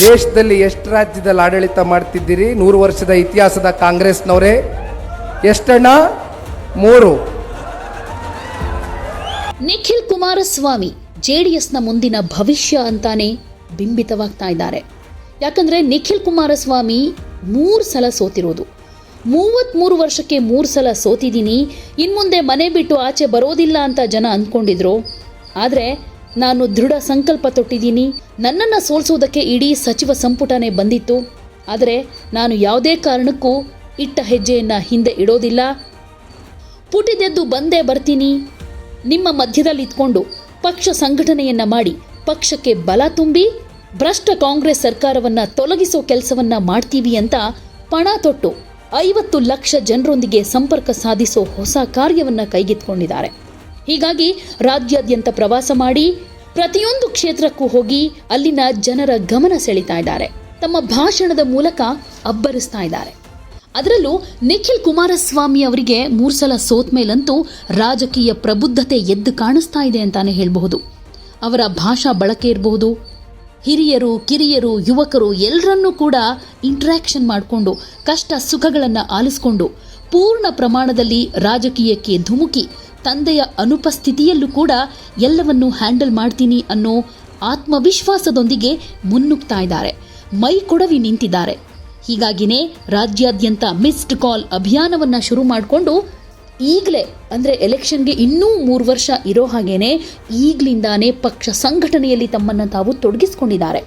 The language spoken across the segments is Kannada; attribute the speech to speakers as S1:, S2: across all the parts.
S1: ದೇಶದಲ್ಲಿ ಎಷ್ಟು ರಾಜ್ಯದಲ್ಲಿ ಆಡಳಿತ ಮಾಡ್ತಿದ್ದೀರಿ? ನೂರು ವರ್ಷದ ಇತಿಹಾಸದ ಕಾಂಗ್ರೆಸ್ನವರೇ. ಎಷ್ಟಣ್ಣ? ಮೂರು.
S2: ನಿಖಿಲ್ ಕುಮಾರಸ್ವಾಮಿ ಜೆಡಿಎಸ್ನ ಮುಂದಿನ ಭವಿಷ್ಯ ಅಂತಾನೆ ಬಿಂಬಿತವಾಗ್ತಾ ಇದ್ದಾರೆ. ಯಾಕಂದ್ರೆ ನಿಖಿಲ್ ಕುಮಾರಸ್ವಾಮಿ ಮೂರು ಸಲ ಸೋತಿರೋದು. ಮೂವತ್ತ್ಮೂರು ವರ್ಷಕ್ಕೆ ಮೂರು ಸಲ ಸೋತಿದ್ದೀನಿ, ಇನ್ಮುಂದೆ ಮನೆ ಬಿಟ್ಟು ಆಚೆ ಬರೋದಿಲ್ಲ ಅಂತ ಜನ ಅಂದ್ಕೊಂಡಿದ್ರು. ಆದರೆ ನಾನು ದೃಢ ಸಂಕಲ್ಪ ತೊಟ್ಟಿದ್ದೀನಿ. ನನ್ನನ್ನು ಸೋಲಿಸೋದಕ್ಕೆ ಇಡೀ ಸಚಿವ ಸಂಪುಟನೇ ಬಂದಿತ್ತು. ಆದರೆ ನಾನು ಯಾವುದೇ ಕಾರಣಕ್ಕೂ ಇಟ್ಟ ಹೆಜ್ಜೆಯನ್ನು ಹಿಂದೆ ಇಡೋದಿಲ್ಲ. ಪುಟಿದೆದ್ದು ಬಂದೇ ಬರ್ತೀನಿ. ನಿಮ್ಮ ಮಧ್ಯದಲ್ಲಿ ಇದ್ಕೊಂಡು ಪಕ್ಷ ಸಂಘಟನೆಯನ್ನ ಮಾಡಿ ಪಕ್ಷಕ್ಕೆ ಬಲ ತುಂಬಿ ಭ್ರಷ್ಟ ಕಾಂಗ್ರೆಸ್ ಸರ್ಕಾರವನ್ನು ತೊಲಗಿಸೋ ಕೆಲಸವನ್ನ ಮಾಡ್ತೀವಿ ಅಂತ ಪಣ ತೊಟ್ಟು ಐವತ್ತು ಲಕ್ಷ ಜನರೊಂದಿಗೆ ಸಂಪರ್ಕ ಸಾಧಿಸೋ ಹೊಸ ಕಾರ್ಯವನ್ನು ಕೈಗೆತ್ತಿಕೊಂಡಿದ್ದಾರೆ. ಹೀಗಾಗಿ ರಾಜ್ಯಾದ್ಯಂತ ಪ್ರವಾಸ ಮಾಡಿ ಪ್ರತಿಯೊಂದು ಕ್ಷೇತ್ರಕ್ಕೂ ಹೋಗಿ ಅಲ್ಲಿನ ಜನರ ಗಮನ ಸೆಳೀತಾ ಇದ್ದಾರೆ. ತಮ್ಮ ಭಾಷಣದ ಮೂಲಕ ಅಬ್ಬರಿಸ್ತಾ ಇದ್ದಾರೆ. ಅದರಲ್ಲೂ ನಿಖಿಲ್ ಕುಮಾರಸ್ವಾಮಿ ಅವರಿಗೆ ಮೂರು ಸಲ ಸೋತ್ ಮೇಲಂತೂ ರಾಜಕೀಯ ಪ್ರಬುದ್ಧತೆ ಎದ್ದು ಕಾಣಿಸ್ತಾ ಇದೆ ಅಂತಾನೆ ಹೇಳಬಹುದು. ಅವರ ಭಾಷಾ ಬಳಕೆ ಇರಬಹುದು. ಹಿರಿಯರು, ಕಿರಿಯರು, ಯುವಕರು ಎಲ್ಲರನ್ನೂ ಕೂಡ ಇಂಟ್ರ್ಯಾಕ್ಷನ್ ಮಾಡಿಕೊಂಡು ಕಷ್ಟ ಸುಖಗಳನ್ನು ಆಲಿಸ್ಕೊಂಡು ಪೂರ್ಣ ಪ್ರಮಾಣದಲ್ಲಿ ರಾಜಕೀಯಕ್ಕೆ ಧುಮುಕಿ ತಂದೆಯ ಅನುಪಸ್ಥಿತಿಯಲ್ಲೂ ಕೂಡ ಎಲ್ಲವನ್ನೂ ಹ್ಯಾಂಡಲ್ ಮಾಡ್ತೀನಿ ಅನ್ನೋ ಆತ್ಮವಿಶ್ವಾಸದೊಂದಿಗೆ ಮುನ್ನುಗ್ತಾ ಇದ್ದಾರೆ. ಮೈ ಕೊಡವಿ ನಿಂತಿದ್ದಾರೆ. ಹೀಗಾಗಿನೇ ರಾಜ್ಯಾದ್ಯಂತ ಮಿಸ್ಡ್ ಕಾಲ್ ಅಭಿಯಾನವನ್ನ ಶುರು ಮಾಡಿಕೊಂಡು ಈಗಲೇ, ಅಂದರೆ ಎಲೆಕ್ಷನ್ಗೆ ಇನ್ನೂ ಮೂರು ವರ್ಷ ಇರೋ ಹಾಗೇನೆ ಈಗಲಿಂದಾನೇ ಪಕ್ಷ ಸಂಘಟನೆಯಲ್ಲಿ ತಮ್ಮನ್ನು ತಾವು ತೊಡಗಿಸಿಕೊಂಡಿದ್ದಾರೆ.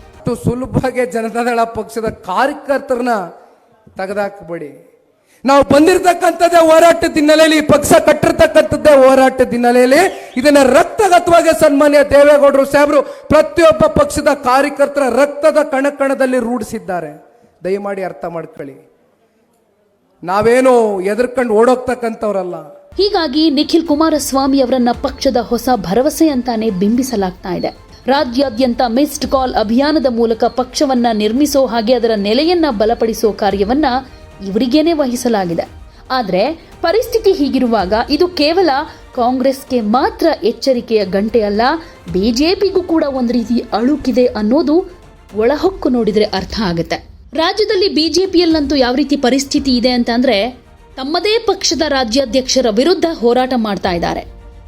S1: ಸುಲಭವಾಗಿ ಜನತಾದಳ ಪಕ್ಷದ ಕಾರ್ಯಕರ್ತರನ್ನ ತೆಗೆದಾಕಬೇಡಿ. ನಾವು ಬಂದಿರತಕ್ಕಂಥದ್ದೇ ಹೋರಾಟದ ಹಿನ್ನೆಲೆಯಲ್ಲಿ ಪಕ್ಷ ಕಟ್ಟಿರ್ತಕ್ಕಂಥದ್ದೇ ಹೋರಾಟದ ಹಿನ್ನೆಲೆಯಲ್ಲಿ ಇದನ್ನ ರಕ್ತಗತವಾಗಿ ಸನ್ಮಾನ್ಯ ದೇವೇಗೌಡರು ಸಾಹೇಬರು ಪ್ರತಿಯೊಬ್ಬ ಪಕ್ಷದ ಕಾರ್ಯಕರ್ತರ ರಕ್ತದ ಕಣಕಣದಲ್ಲಿ ರೂಢಿಸಿದ್ದಾರೆ. ದಯಮಾಡಿ ಅರ್ಥ ಮಾಡ್ಕೊಳ್ಳಿ. ನಾವೇನು ಎದುರ್ಕೊಂಡು ಓಡೋಗ್ತಕ್ಕಂಥವ್ರಲ್ಲ.
S2: ಹೀಗಾಗಿ ನಿಖಿಲ್ ಕುಮಾರಸ್ವಾಮಿ ಅವರನ್ನ ಪಕ್ಷದ ಹೊಸ ಭರವಸೆ ಅಂತಾನೆ ಬಿಂಬಿಸಲಾಗ್ತಾ ಇದೆ. ರಾಜ್ಯಾದ್ಯಂತ ಮಿಸ್ಡ್ ಕಾಲ್ ಅಭಿಯಾನದ ಮೂಲಕ ಪಕ್ಷವನ್ನ ನಿರ್ಮಿಸೋ ಹಾಗೆ ಅದರ ನೆಲೆಯನ್ನ ಬಲಪಡಿಸೋ ಕಾರ್ಯವನ್ನ ಇವರಿಗೇನೆ ವಹಿಸಲಾಗಿದೆ. ಆದರೆ ಪರಿಸ್ಥಿತಿ ಹೀಗಿರುವಾಗ ಇದು ಕೇವಲ ಕಾಂಗ್ರೆಸ್ಗೆ ಮಾತ್ರ ಎಚ್ಚರಿಕೆಯ ಗಂಟೆ ಅಲ್ಲ, ಬಿಜೆಪಿಗೂ ಕೂಡ ಒಂದು ರೀತಿ ಅಳುಕಿದೆ ಅನ್ನೋದು ಒಳಹೊಕ್ಕು ನೋಡಿದರೆ ಅರ್ಥ ಆಗುತ್ತೆ. ರಾಜ್ಯದಲ್ಲಿ ಬಿಜೆಪಿಯಲ್ಲಂತೂ ಯಾವ ರೀತಿ ಪರಿಸ್ಥಿತಿ ಇದೆ ಅಂತಂದರೆ ತಮ್ಮದೇ ಪಕ್ಷದ ರಾಜ್ಯಾಧ್ಯಕ್ಷರ ವಿರುದ್ಧ ಹೋರಾಟ ಮಾಡ್ತಾ ಇದ್ದಾರೆ.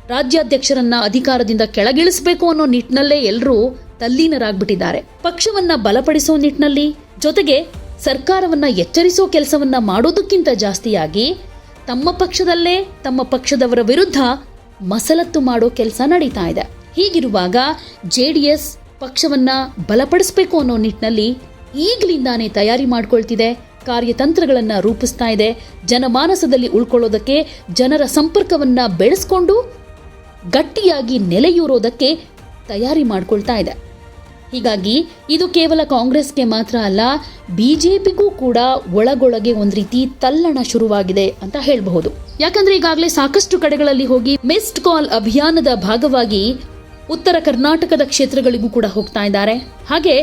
S2: ರಾಜ್ಯಾಧ್ಯಕ್ಷರನ್ನ ಅಧಿಕಾರದಿಂದ ಕೆಳಗಿಳಿಸಬೇಕು ಅನ್ನೋ ನಿಟ್ಟಿನಲ್ಲೇ ಎಲ್ಲರೂ ತಲ್ಲೀನರಾಗ್ಬಿಟ್ಟಿದ್ದಾರೆ. ಪಕ್ಷವನ್ನ ಬಲಪಡಿಸೋ ನಿಟ್ಟಿನಲ್ಲಿ ಜೊತೆಗೆ ಸರ್ಕಾರವನ್ನ ಎಚ್ಚರಿಸೋ ಕೆಲಸವನ್ನ ಮಾಡೋದಕ್ಕಿಂತ ಜಾಸ್ತಿಯಾಗಿ ತಮ್ಮ ಪಕ್ಷದಲ್ಲೇ ತಮ್ಮ ಪಕ್ಷದವರ ವಿರುದ್ಧ ಮಸಲತ್ತು ಮಾಡೋ ಕೆಲಸ ನಡೀತಾ ಇದೆ. ಹೀಗಿರುವಾಗ ಜೆ ಡಿ ಎಸ್ ಪಕ್ಷವನ್ನ ಬಲಪಡಿಸಬೇಕು ಅನ್ನೋ ನಿಟ್ಟಿನಲ್ಲಿ ಈಗಲಿಂದಾನೇ ತಯಾರಿ ಮಾಡ್ಕೊಳ್ತಿದೆ, ಕಾರ್ಯತಂತ್ರಗಳನ್ನ ರೂಪಿಸ್ತಾ ಇದೆ, ಜನಮಾನಸದಲ್ಲಿ ಉಳ್ಕೊಳ್ಳೋದಕ್ಕೆ, ಜನರ ಸಂಪರ್ಕವನ್ನ ಬೆಳೆಸ್ಕೊಂಡು ಗಟ್ಟಿಯಾಗಿ ನೆಲೆಯೂರೋದಕ್ಕೆ ತಯಾರಿ ಮಾಡ್ಕೊಳ್ತಾ ಇದೆ. ಹೀಗಾಗಿ ಇದು ಕೇವಲ ಕಾಂಗ್ರೆಸ್ಗೆ ಮಾತ್ರ ಅಲ್ಲ, ಬಿಜೆಪಿಗೂ ಕೂಡ ಒಳಗೊಳಗೆ ಒಂದು ರೀತಿ ತಲ್ಲಣ ಶುರುವಾಗಿದೆ ಅಂತ ಹೇಳಬಹುದು. ಯಾಕಂದ್ರೆ ಈಗಾಗಲೇ ಸಾಕಷ್ಟು ಕಡೆಗಳಲ್ಲಿ ಹೋಗಿ ಮಿಸ್ಡ್ ಕಾಲ್ ಅಭಿಯಾನದ ಭಾಗವಾಗಿ ಉತ್ತರ ಕರ್ನಾಟಕದ ಕ್ಷೇತ್ರಗಳಿಗೂ ಕೂಡ ಹೋಗ್ತಾ ಇದ್ದಾರೆ. ಹಾಗೆ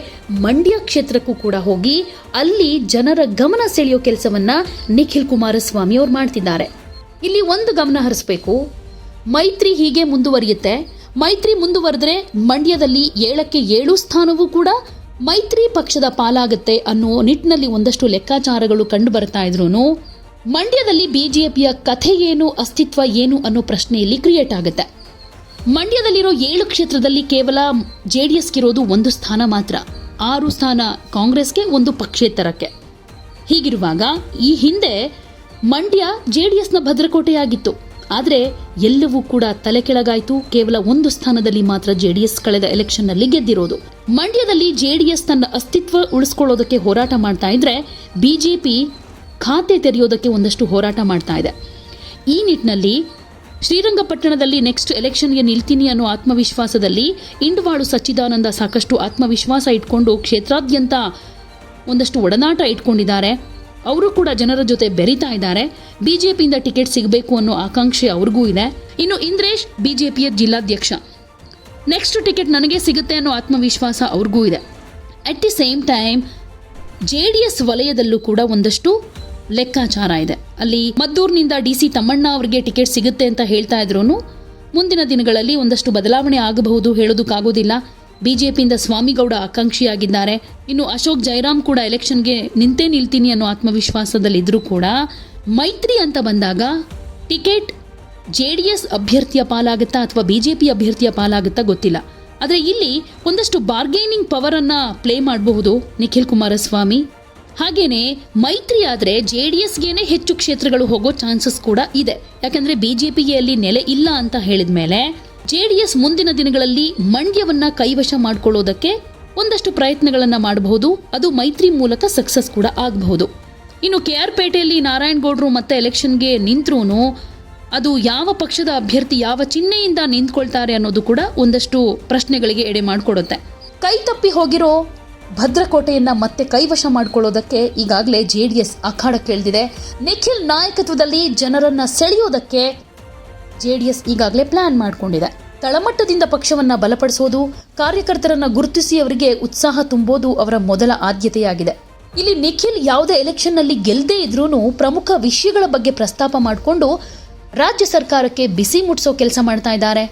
S2: ಮಂಡ್ಯ ಕ್ಷೇತ್ರಕ್ಕೂ ಕೂಡ ಹೋಗಿ ಅಲ್ಲಿ ಜನರ ಗಮನ ಸೆಳೆಯೋ ಕೆಲಸವನ್ನ ನಿಖಿಲ್ ಕುಮಾರಸ್ವಾಮಿ ಅವ್ರು ಮಾಡ್ತಿದ್ದಾರೆ. ಇಲ್ಲಿ ಒಂದು ಗಮನ ಹರಿಸಬೇಕು. ಮೈತ್ರಿ ಹೀಗೆ ಮುಂದುವರಿಯುತ್ತೆ. ಮೈತ್ರಿ ಮುಂದುವರೆದ್ರೆ ಮಂಡ್ಯದಲ್ಲಿ ಏಳಕ್ಕೆ ಏಳು ಸ್ಥಾನವೂ ಕೂಡ ಮೈತ್ರಿ ಪಕ್ಷದ ಪಾಲಾಗುತ್ತೆ ಅನ್ನೋ ನಿಟ್ಟಿನಲ್ಲಿ ಒಂದಷ್ಟು ಲೆಕ್ಕಾಚಾರಗಳು ಕಂಡು ಬರ್ತಾ ಇದ್ರು ಮಂಡ್ಯದಲ್ಲಿ ಬಿಜೆಪಿಯ ಕಥೆ ಏನು, ಅಸ್ತಿತ್ವ ಏನು ಅನ್ನೋ ಪ್ರಶ್ನೆಯಲ್ಲಿ ಕ್ರಿಯೇಟ್ ಆಗುತ್ತೆ. ಮಂಡ್ಯದಲ್ಲಿರೋ ಏಳು ಕ್ಷೇತ್ರದಲ್ಲಿ ಕೇವಲ ಜೆಡಿಎಸ್ಗಿರೋದು ಒಂದು ಸ್ಥಾನ ಮಾತ್ರ. ಆರು ಸ್ಥಾನ ಕಾಂಗ್ರೆಸ್ಗೆ, ಒಂದು ಪಕ್ಷೇತರಕ್ಕೆ. ಹೀಗಿರುವಾಗ ಈ ಹಿಂದೆ ಮಂಡ್ಯ ಜೆಡಿಎಸ್ನ ಭದ್ರಕೋಟೆಯಾಗಿತ್ತು. ಆದರೆ ಎಲ್ಲವೂ ಕೂಡ ತಲೆ ಕೆಳಗಾಯಿತು. ಕೇವಲ ಒಂದು ಸ್ಥಾನದಲ್ಲಿ ಮಾತ್ರ ಜೆಡಿಎಸ್ ಕಳೆದ ಎಲೆಕ್ಷನ್ನಲ್ಲಿ ಗೆದ್ದಿರೋದು. ಮಂಡ್ಯದಲ್ಲಿ ಜೆಡಿಎಸ್ ತನ್ನ ಅಸ್ತಿತ್ವ ಉಳಿಸ್ಕೊಳ್ಳೋದಕ್ಕೆ ಹೋರಾಟ ಮಾಡ್ತಾ ಇದ್ರೆ ಬಿಜೆಪಿ ಖಾತೆ ತೆರೆಯೋದಕ್ಕೆ ಒಂದಷ್ಟು ಹೋರಾಟ ಮಾಡ್ತಾ ಇದೆ. ಈ ನಿಟ್ಟಿನಲ್ಲಿ ಶ್ರೀರಂಗಪಟ್ಟಣದಲ್ಲಿ ನೆಕ್ಸ್ಟ್ ಎಲೆಕ್ಷನ್ಗೆ ನಿಲ್ತೀನಿ ಅನ್ನೋ ಆತ್ಮವಿಶ್ವಾಸದಲ್ಲಿ ಇಂಡವಾಳು ಸಚ್ಚಿದಾನಂದ ಸಾಕಷ್ಟು ಆತ್ಮವಿಶ್ವಾಸ ಇಟ್ಕೊಂಡು ಕ್ಷೇತ್ರಾದ್ಯಂತ ಒಂದಷ್ಟು ಒಡನಾಟ ಇಟ್ಕೊಂಡಿದ್ದಾರೆ. ಅವರು ಕೂಡ ಜನರ ಜೊತೆ ಬೆರೀತಾ ಇದ್ದಾರೆ. ಬಿಜೆಪಿಯಿಂದ ಟಿಕೆಟ್ ಸಿಗಬೇಕು ಅನ್ನೋ ಆಕಾಂಕ್ಷೆ ಅವ್ರಿಗೂ ಇದೆ. ಇನ್ನು ಇಂದ್ರೇಶ್, ಬಿಜೆಪಿಯ ಜಿಲ್ಲಾಧ್ಯಕ್ಷ. ನೆಕ್ಸ್ಟ್ ಟಿಕೆಟ್ ನನಗೆ ಸಿಗುತ್ತೆ ಅನ್ನೋ ಆತ್ಮವಿಶ್ವಾಸ ಅವ್ರಿಗೂ ಇದೆ. At the same time J D S ವಲಯದಲ್ಲೂ ಕೂಡ ಒಂದಷ್ಟು ಲೆಕ್ಕಾಚಾರ ಇದೆ. ಅಲ್ಲಿ ಮದ್ದೂರಿನಿಂದ ಡಿ ಸಿ ತಮ್ಮಣ್ಣ ಅವರಿಗೆ ಟಿಕೆಟ್ ಸಿಗುತ್ತೆ ಅಂತ ಹೇಳ್ತಾ ಇದ್ರು ಮುಂದಿನ ದಿನಗಳಲ್ಲಿ ಒಂದಷ್ಟು ಬದಲಾವಣೆ ಆಗಬಹುದು ಹೇಳೋದಕ್ಕಾಗೋದಿಲ್ಲ. ಬಿಜೆಪಿಯಿಂದ ಸ್ವಾಮಿಗೌಡ ಆಕಾಂಕ್ಷಿಯಾಗಿದ್ದಾರೆ. ಇನ್ನು ಅಶೋಕ್ ಜೈರಾಮ್ ಕೂಡ ಎಲೆಕ್ಷನ್ಗೆ ನಿಂತೇ ನಿಲ್ತೀನಿ ಅನ್ನೋ ಆತ್ಮವಿಶ್ವಾಸದಲ್ಲಿದ್ದರೂ ಕೂಡ ಮೈತ್ರಿ ಅಂತ ಬಂದಾಗ ಟಿಕೆಟ್ ಜೆ ಡಿ ಎಸ್ ಅಭ್ಯರ್ಥಿಯ ಪಾಲಾಗುತ್ತಾ ಅಥವಾ ಬಿಜೆಪಿ ಅಭ್ಯರ್ಥಿಯ ಪಾಲಾಗುತ್ತಾ ಗೊತ್ತಿಲ್ಲ. ಆದರೆ ಇಲ್ಲಿ ಒಂದಷ್ಟು ಬಾರ್ಗೇನಿಂಗ್ ಪವರ್ ಅನ್ನ ಪ್ಲೇ ಮಾಡಬಹುದು ನಿಖಿಲ್ ಕುಮಾರಸ್ವಾಮಿ. ಹಾಗೇನೆ ಮೈತ್ರಿ ಆದರೆ ಜೆ ಡಿ ಎಸ್ಗೇನೆ ಹೆಚ್ಚು ಕ್ಷೇತ್ರಗಳು ಹೋಗೋ ಚಾನ್ಸಸ್ ಕೂಡ ಇದೆ. ಯಾಕಂದ್ರೆ ಬಿಜೆಪಿಗೆ ಅಲ್ಲಿ ನೆಲೆ ಇಲ್ಲ ಅಂತ ಹೇಳಿದ ಮೇಲೆ ಜೆ ಡಿ ಎಸ್ ಮುಂದಿನ ದಿನಗಳಲ್ಲಿ ಮಂಡ್ಯವನ್ನ ಕೈವಶ ಮಾಡಿಕೊಳ್ಳೋದಕ್ಕೆ ಒಂದಷ್ಟು ಪ್ರಯತ್ನಗಳನ್ನ ಮಾಡಬಹುದು. ಅದು ಮೈತ್ರಿ ಮೂಲಕ ಸಕ್ಸಸ್ ಕೂಡ ಆಗಬಹುದು. ಇನ್ನು ಕೆ ಆರ್ ಪೇಟೆಯಲ್ಲಿ ನಾರಾಯಣಗೌಡರು ಮತ್ತೆ ಎಲೆಕ್ಷನ್ಗೆ ನಿಂತ್ರೂ ಅದು ಯಾವ ಪಕ್ಷದ ಅಭ್ಯರ್ಥಿ ಯಾವ ಚಿಹ್ನೆಯಿಂದ ನಿಂತ್ಕೊಳ್ತಾರೆ ಅನ್ನೋದು ಕೂಡ ಒಂದಷ್ಟು ಪ್ರಶ್ನೆಗಳಿಗೆ ಎಡೆ ಮಾಡಿಕೊಡುತ್ತೆ. ಕೈ ತಪ್ಪಿ ಹೋಗಿರೋ ಭದ್ರಕೋಟೆಯನ್ನ ಮತ್ತೆ ಕೈವಶ ಮಾಡಿಕೊಳ್ಳೋದಕ್ಕೆ ಈಗಾಗಲೇ ಜೆಡಿಎಸ್ ಅಖಾಡಕ್ಕಿಳಿದಿದೆ. ನಿಖಿಲ್ ನಾಯಕತ್ವದಲ್ಲಿ ಜನರನ್ನ ಸೆಳೆಯೋದಕ್ಕೆ ಜೆಡಿಎಸ್ ಈಗಾಗಲೇ ಪ್ಲಾನ್ ಮಾಡಿಕೊಂಡಿದೆ. ತಳಮಟ್ಟದಿಂದ ಪಕ್ಷವನ್ನ ಬಲಪಡಿಸೋದು, ಕಾರ್ಯಕರ್ತರನ್ನ ಗುರುತಿಸಿ ಅವರಿಗೆ ಉತ್ಸಾಹ ತುಂಬೋದು ಅವರ ಮೊದಲ ಆದ್ಯತೆಯಾಗಿದೆ. ಇಲ್ಲಿ ನಿಖಿಲ್ ಯಾವುದೇ ಎಲೆಕ್ಷನ್ನಲ್ಲಿ ಗೆಲ್ಲದೇ ಇದ್ರೂ ಪ್ರಮುಖ ವಿಷಯಗಳ ಬಗ್ಗೆ ಪ್ರಸ್ತಾಪ ಮಾಡಿಕೊಂಡು ರಾಜ್ಯ ಸರ್ಕಾರಕ್ಕೆ ಬಿಸಿ ಮುಟ್ಟಿಸೋ ಕೆಲಸ ಮಾಡ್ತಾ ಇದ್ದಾರೆ.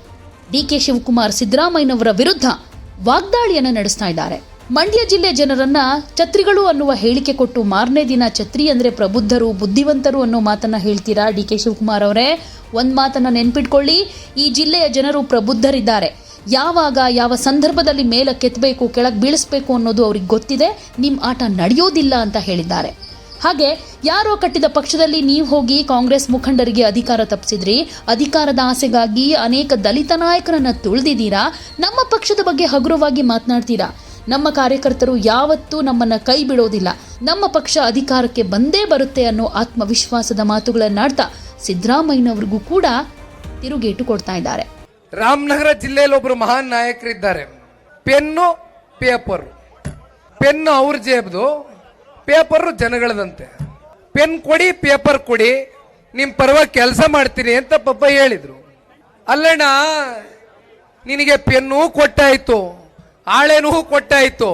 S2: ಡಿ ಕೆ ಶಿವಕುಮಾರ್ ಸಿದ್ದರಾಮಯ್ಯನವರ ವಿರುದ್ಧ ವಾಗ್ದಾಳಿಯನ್ನು ನಡೆಸ್ತಾ ಇದ್ದಾರೆ. ಮಂಡ್ಯ ಜಿಲ್ಲೆ ಜನರನ್ನ ಛತ್ರಿಗಳು ಅನ್ನುವ ಹೇಳಿಕೆ ಕೊಟ್ಟು ಮಾರನೇ ದಿನ ಛತ್ರಿ ಅಂದ್ರೆ ಪ್ರಬುದ್ಧರು, ಬುದ್ಧಿವಂತರು ಅನ್ನೋ ಮಾತನ್ನ ಹೇಳ್ತೀರಾ ಡಿ ಕೆ ಶಿವಕುಮಾರ್ ಅವರೇ? ಒಂದ್ ಮಾತನ್ನ ನೆನ್ಪಿಟ್ಕೊಳ್ಳಿ. ಈ ಜಿಲ್ಲೆಯ ಜನರು ಪ್ರಬುದ್ಧರಿದ್ದಾರೆ. ಯಾವಾಗ, ಯಾವ ಸಂದರ್ಭದಲ್ಲಿ ಮೇಲೆ ಕೆತ್ತಬೇಕು ಕೆಳಗೆ ಬೀಳಿಸ್ಬೇಕು ಅನ್ನೋದು ಅವ್ರಿಗೆ ಗೊತ್ತಿದೆ. ನಿಮ್ಮ ಆಟ ನಡೆಯೋದಿಲ್ಲ ಅಂತ ಹೇಳಿದ್ದಾರೆ. ಹಾಗೆ ಯಾರೋ ಕಟ್ಟಿದ ಪಕ್ಷದಲ್ಲಿ ನೀವು ಹೋಗಿ ಕಾಂಗ್ರೆಸ್ ಮುಖಂಡರಿಗೆ ಅಧಿಕಾರ ತಪ್ಪಿಸಿದ್ರಿ ಅಧಿಕಾರದ ಆಸೆಗಾಗಿ ಅನೇಕ ದಲಿತ ನಾಯಕರನ್ನ ತುಳಿದಿದ್ದೀರಾ? ನಮ್ಮ ಪಕ್ಷದ ಬಗ್ಗೆ ಹಗುರವಾಗಿ ಮಾತನಾಡ್ತೀರಾ? ನಮ್ಮ ಕಾರ್ಯಕರ್ತರು ಯಾವತ್ತೂ ನಮ್ಮನ್ನ ಕೈ ಬಿಡೋದಿಲ್ಲ. ನಮ್ಮ ಪಕ್ಷ ಅಧಿಕಾರಕ್ಕೆ ಬಂದೇ ಬರುತ್ತೆ ಅನ್ನೋ ಆತ್ಮವಿಶ್ವಾಸದ ಮಾತುಗಳನ್ನಾಡ್ತಾ ಸಿದ್ದರಾಮಯ್ಯನವರಿಗೂ ಕೂಡ ತಿರುಗೇಟು ಕೊಡ್ತಾ ಇದ್ದಾರೆ.
S1: ರಾಮನಗರ ಜಿಲ್ಲೆಯಲ್ಲಿ ಒಬ್ಬರು ಮಹಾನ್ ನಾಯಕರಿದ್ದಾರೆ. Pen, paper. ಪೆನ್ನು ಅವ್ರ ಜೇಬ್ದು, ಪೇಪರ್ ಜನಗಳದಂತೆ. ಪೆನ್ ಕೊಡಿ, ಪೇಪರ್ ಕೊಡಿ ನಿಮ್ಮ ಪರವಾಗಿ ಕೆಲಸ ಮಾಡ್ತೀನಿ ಅಂತ ಪಪ್ಪ ಹೇಳಿದ್ರು. ಅಲ್ಲಣ್ಣ, ನಿನಗೆ ಪೆನ್ನು ಕೊಟ್ಟಾಯ್ತು. ಆಳೆನೂ ಕೊಟ್ಟಾಯ್ತು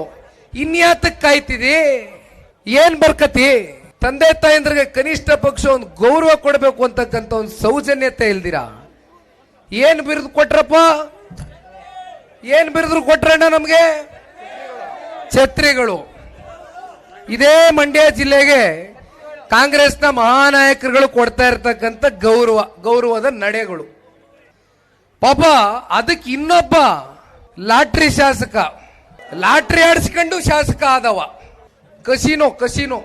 S1: ಇನ್ಯಾತಕ್ ಕಾಯ್ತಿದಿ? ಏನ್ ಬರ್ಕತಿ? ತಂದೆ ತಾಯಂದ್ರಿಗೆ ಕನಿಷ್ಠ ಪಕ್ಷ ಒಂದು ಗೌರವ ಕೊಡಬೇಕು ಅಂತಕ್ಕಂಥ ಒಂದು ಸೌಜನ್ಯತೆ ಇಲ್ದಿರಾ? ಏನ್ ಬಿರುದು ಕೊಟ್ರಪ್ಪ? ಏನ್ ಬಿರುದು ಕೊಟ್ರಣ್ಣ ನಮ್ಗೆ? ಛತ್ರಿಗಳು. ಇದೇ ಮಂಡ್ಯ ಜಿಲ್ಲೆಗೆ ಕಾಂಗ್ರೆಸ್ನ ಮಹಾನಾಯಕರುಗಳು ಕೊಡ್ತಾ ಇರ್ತಕ್ಕಂಥ ಗೌರವ, ಗೌರವದ ನಡೆಗಳು. ಪಾಪ ಅದಕ್ಕೆ ಇನ್ನೊಬ್ಬ ಲಾಟ್ರಿ ಶಾಸಕ, ಲಾಟ್ರಿ ಆಡಿಸ್ಕೊಂಡು ಶಾಸಕ ಆದವ. Casino casino.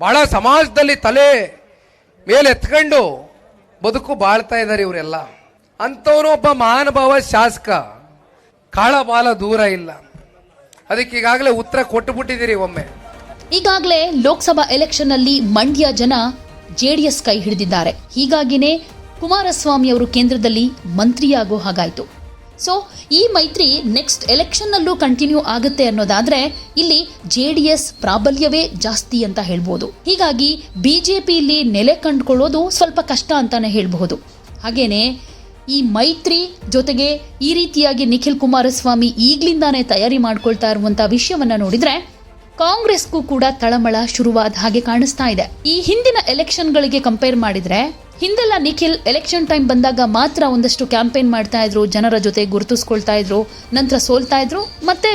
S1: ಬಹಳ ಸಮಾಜದಲ್ಲಿ ತಲೆ ಮೇಲೆ ಎತ್ಕೊಂಡು ಬದುಕು ಬಾಳ್ತಾ ಇದ್ದಾರೆ ಇವರೆಲ್ಲ. ಅಂಥವನು ಒಬ್ಬ ಮಹಾನುಭಾವ ಶಾಸಕ. ಕಾಳ ಬಾಲ ದೂರ ಇಲ್ಲ. ಅದಕ್ಕೆ ಈಗಾಗಲೇ ಉತ್ತರ ಕೊಟ್ಟು ಬಿಟ್ಟಿದ್ದೀರಿ ಒಮ್ಮೆ.
S2: ಈಗಾಗಲೇ ಲೋಕಸಭಾ ಎಲೆಕ್ಷನ್ನಲ್ಲಿ ಮಂಡ್ಯ ಜನ ಜೆಡಿಎಸ್ ಕೈ ಹಿಡಿದಿದ್ದಾರೆ. ಹೀಗಾಗಿನೇ ಕುಮಾರಸ್ವಾಮಿ ಅವರು ಕೇಂದ್ರದಲ್ಲಿ ಮಂತ್ರಿಯಾಗೋ ಹಾಗಾಯ್ತು. ಸೊ ಈ ಮೈತ್ರಿ ನೆಕ್ಸ್ಟ್ ಎಲೆಕ್ಷನ್ನಲ್ಲೂ ಕಂಟಿನ್ಯೂ ಆಗುತ್ತೆ ಅನ್ನೋದಾದ್ರೆ ಇಲ್ಲಿ ಜೆ ಡಿ ಎಸ್ ಪ್ರಾಬಲ್ಯವೇ ಜಾಸ್ತಿ ಅಂತ ಹೇಳ್ಬೋದು. ಹೀಗಾಗಿ ಬಿಜೆಪಿ ಇಲ್ಲಿ ನೆಲೆ ಕಂಡುಕೊಳ್ಳೋದು ಸ್ವಲ್ಪ ಕಷ್ಟ ಅಂತಾನೆ ಹೇಳ್ಬಹುದು. ಹಾಗೇನೆ ಈ ಮೈತ್ರಿ ಜೊತೆಗೆ ಈ ರೀತಿಯಾಗಿ ನಿಖಿಲ್ ಕುಮಾರಸ್ವಾಮಿ ಈಗ್ಲಿಂದಾನೇ ತಯಾರಿ ಮಾಡ್ಕೊಳ್ತಾ ಇರುವಂಥ ವಿಷಯವನ್ನ ನೋಡಿದ್ರೆ ಕಾಂಗ್ರೆಸ್ಗೂ ಕೂಡ ತಳಮಳ ಶುರುವಾದ ಹಾಗೆ ಕಾಣಿಸ್ತಾ ಇದೆ. ಈ ಹಿಂದಿನ ಎಲೆಕ್ಷನ್ಗಳಿಗೆ ಕಂಪೇರ್ ಮಾಡಿದ್ರೆ, ಹಿಂದೆಲ್ಲ ನಿಖಿಲ್ ಎಲೆಕ್ಷನ್ ಟೈಮ್ ಬಂದಾಗ ಮಾತ್ರ ಒಂದಷ್ಟು ಕ್ಯಾಂಪೇನ್ ಮಾಡ್ತಾ ಇದ್ರು, ಜನರ ಜೊತೆ ಗುರುತಿಸ್ಕೊಳ್ತಾ ಇದ್ರು, ನಂತರ ಸೋಲ್ತಾ ಇದ್ರು, ಮತ್ತೆ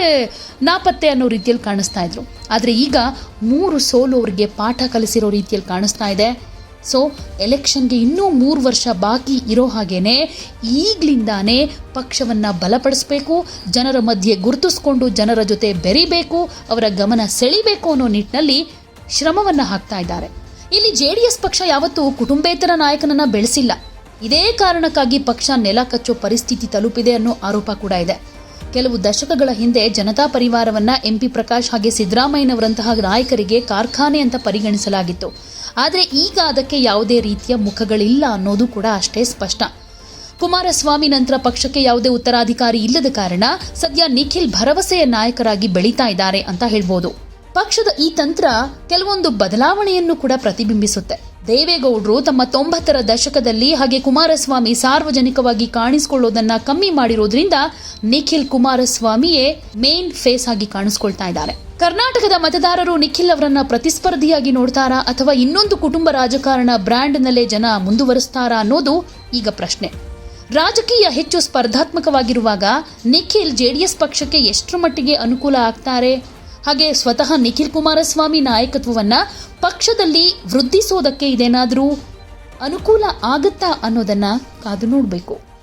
S2: ನಾಪತ್ತೆ ಅನ್ನೋ ರೀತಿಯಲ್ಲಿ ಕಾಣಿಸ್ತಾ ಇದ್ರು. ಆದ್ರೆ ಈಗ ಮೂರು ಸೋಲು ಅವರಿಗೆ ಪಾಠ ಕಲಿಸಿರೋ ರೀತಿಯಲ್ಲಿ ಕಾಣಿಸ್ತಾ ಇದೆ. ಸೊ ಎಲೆಕ್ಷನ್ಗೆ ಇನ್ನೂ ಮೂರು ವರ್ಷ ಬಾಕಿ ಇರೋ ಹಾಗೇನೆ ಈಗ್ಲಿಂದಾನೇ ಪಕ್ಷವನ್ನು ಬಲಪಡಿಸಬೇಕು, ಜನರ ಮಧ್ಯೆ ಗುರುತಿಸ್ಕೊಂಡು ಜನರ ಜೊತೆ ಬೆರಿಬೇಕು, ಅವರ ಗಮನ ಸೆಳಿಬೇಕು ಅನ್ನೋ ನಿಟ್ಟಿನಲ್ಲಿ ಶ್ರಮವನ್ನು ಹಾಕ್ತಾ ಇದ್ದಾರೆ. ಇಲ್ಲಿ ಜೆ ಡಿ ಎಸ್ ಪಕ್ಷ ಯಾವತ್ತೂ ಕುಟುಂಬೇತರ ನಾಯಕನನ್ನ ಬೆಳೆಸಿಲ್ಲ. ಇದೇ ಕಾರಣಕ್ಕಾಗಿ ಪಕ್ಷ ನೆಲ ಕಚ್ಚೋ ಪರಿಸ್ಥಿತಿ ತಲುಪಿದೆ ಅನ್ನೋ ಆರೋಪ ಕೂಡ ಇದೆ. ಕೆಲವು ದಶಕಗಳ ಹಿಂದೆ ಜನತಾ ಪರಿವಾರವನ್ನ ಎಂಪಿ ಪ್ರಕಾಶ್ ಹಾಗೆ ಸಿದ್ದರಾಮಯ್ಯನವರಂತಹ ನಾಯಕರಿಗೆ ಕಾರ್ಖಾನೆ ಅಂತ ಪರಿಗಣಿಸಲಾಗಿತ್ತು. ಆದರೆ ಈಗ ಅದಕ್ಕೆ ಯಾವುದೇ ರೀತಿಯ ಮುಖಗಳಿಲ್ಲ ಅನ್ನೋದು ಕೂಡ ಅಷ್ಟೇ ಸ್ಪಷ್ಟ. ಕುಮಾರಸ್ವಾಮಿ ನಂತರ ಪಕ್ಷಕ್ಕೆ ಯಾವುದೇ ಉತ್ತರಾಧಿಕಾರಿ ಇಲ್ಲದ ಕಾರಣ ಸದ್ಯ ನಿಖಿಲ್ ಭರವಸೆಯ ನಾಯಕರಾಗಿ ಬೆಳೀತಾ ಇದ್ದಾರೆ ಅಂತ ಹೇಳ್ಬೋದು. ಪಕ್ಷದ ಈ ತಂತ್ರ ಕೆಲವೊಂದು ಬದಲಾವಣೆಯನ್ನು ಕೂಡ ಪ್ರತಿಬಿಂಬಿಸುತ್ತೆ. ದೇವೇಗೌಡರು ತಮ್ಮ ತೊಂಬತ್ತರ ದಶಕದಲ್ಲಿ ಹಾಗೆ ಕುಮಾರಸ್ವಾಮಿ ಸಾರ್ವಜನಿಕವಾಗಿ ಕಾಣಿಸಿಕೊಳ್ಳೋದನ್ನ ಕಮ್ಮಿ ಮಾಡಿರೋದ್ರಿಂದ ನಿಖಿಲ್ ಕುಮಾರಸ್ವಾಮಿಯೇ ಮೇನ್ ಫೇಸ್ ಆಗಿ ಕಾಣಿಸ್ಕೊಳ್ತಾ ಇದ್ದಾರೆ. ಕರ್ನಾಟಕದ ಮತದಾರರು ನಿಖಿಲ್ ಅವರನ್ನ ಪ್ರತಿಸ್ಪರ್ಧಿಯಾಗಿ ನೋಡ್ತಾರಾ ಅಥವಾ ಇನ್ನೊಂದು ಕುಟುಂಬ ರಾಜಕಾರಣ ಬ್ರ್ಯಾಂಡ್ನಲ್ಲೇ ಜನ ಮುಂದುವರಿಸ್ತಾರಾ ಅನ್ನೋದು ಈಗ ಪ್ರಶ್ನೆ. ರಾಜಕೀಯ ಹೆಚ್ಚು ಸ್ಪರ್ಧಾತ್ಮಕವಾಗಿರುವಾಗ ನಿಖಿಲ್ ಜೆಡಿಎಸ್ ಪಕ್ಷಕ್ಕೆ ಎಷ್ಟರ ಮಟ್ಟಿಗೆ ಅನುಕೂಲ ಆಗ್ತಾರೆ? ಹಾಗೆ ಸ್ವತಃ ನಿಖಿಲ್ ಕುಮಾರಸ್ವಾಮಿ ನಾಯಕತ್ವವನ್ನ ಪಕ್ಷದಲ್ಲಿ ವೃದ್ಧಿಸೋದಕ್ಕೆ ಇದೇನಾದರೂ ಅನುಕೂಲ ಆಗುತ್ತಾ ಅನ್ನೋದನ್ನ ಕಾದು ನೋಡಬೇಕು.